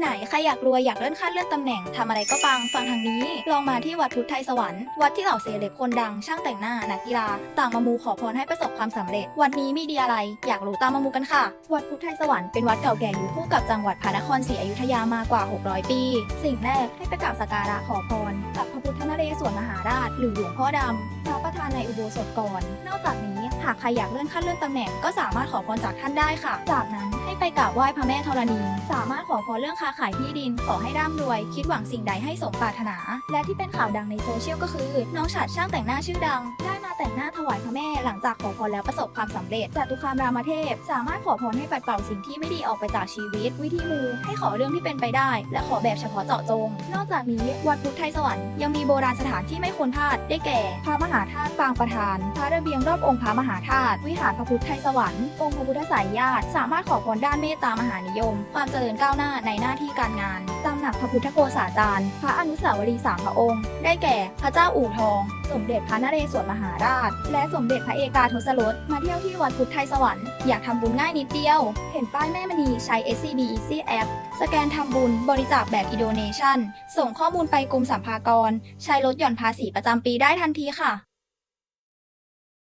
ไหนใครอยากรวยอยากเลื่อนขั้นเลื่อนตำแหน่งทำอะไรก็ปังฟังทางนี้ ลองมาที่วัดพุทธไทยสวรรค์วัดที่เหล่าเซเลบคนดังช่างแต่งหน้านักกีฬา ต่างมามูขอพรให้ประสบความสำเร็จ วันนี้มีดีอะไร อยากรู้ตามมามูกันค่ะ วัดพุทธไทยสวรรค์เป็นวัดเก่าแก่อยู่คู่กับจังหวัดพระนครศรีอยุธยามากว่า 600 ปี สิ่งแรกให้ไปกราบสักการะขอพรกับพระพุทธนเรศวรมหาราช หรือหลวงพ่อดำพระประธานในอุโบสถก่อน นอกจากนี้ หากใครอยากเลื่อนขั้นเลื่อนตำแหน่งก็สามารถขอพรจากท่านได้ค่ะ จากนั้นให้ไปกราบไหว้พระแม่ธรณี สามารถขอพรเรื่องค้าขายที่ดิน ขอให้ร่ำรวย คิดหวังสิ่งใดให้สมปรารถนา และที่เป็นข่าวดังในโซเชียลก็คือ น้องฉัดช่างแต่งหน้าชื่อดัง ได้มาแต่งหน้าถวายพระแม่หลังจากขอพรแล้วประสบความสำเร็จจตุคามรามเทพ สามารถขอพรให้ปัดเป่าสิ่งที่ไม่ดีออกไปจากชีวิต วิธีมูให้ขอเรื่องที่เป็นไปได้ และขอแบบเฉพาะเจาะจง นอกจากนี้วัดพุทธไทยสวรรค์ยังมีโบราณสถานที่ไม่ควรพลาดได้แก่ พระมหาธาตุปางประธาน พระระเบียงรอบองค์พระมหาธาตุวิหารพระพุทธไทยสวรรค์องค์พระพุทธสายญาติสามารถขอพรด้านเมตตามหานิยม ความเจริญก้าวหน้าในหน้าที่การงานตำหนักพระพุทธโกษาจารย์ พระอนุสาวรีย์สามพระองค์ ได้แก่พระเจ้าอู่ทอง สมเด็จพระนเรศวรมหาราช และสมเด็จพระเอกาทศรสมาเที่ยวที่วัดพุทธไทยสวรรค์อยากทำบุญง่ายนิดเดียว เห็นป้ายแม่มณีใช้ SCB Easy App สแกนทำบุญบริจาคแบบ e-donation ส่งข้อมูลไปกรมสรรพากร ใช้ลดหย่อนภาษีประจำปีได้ทันทีค่ะ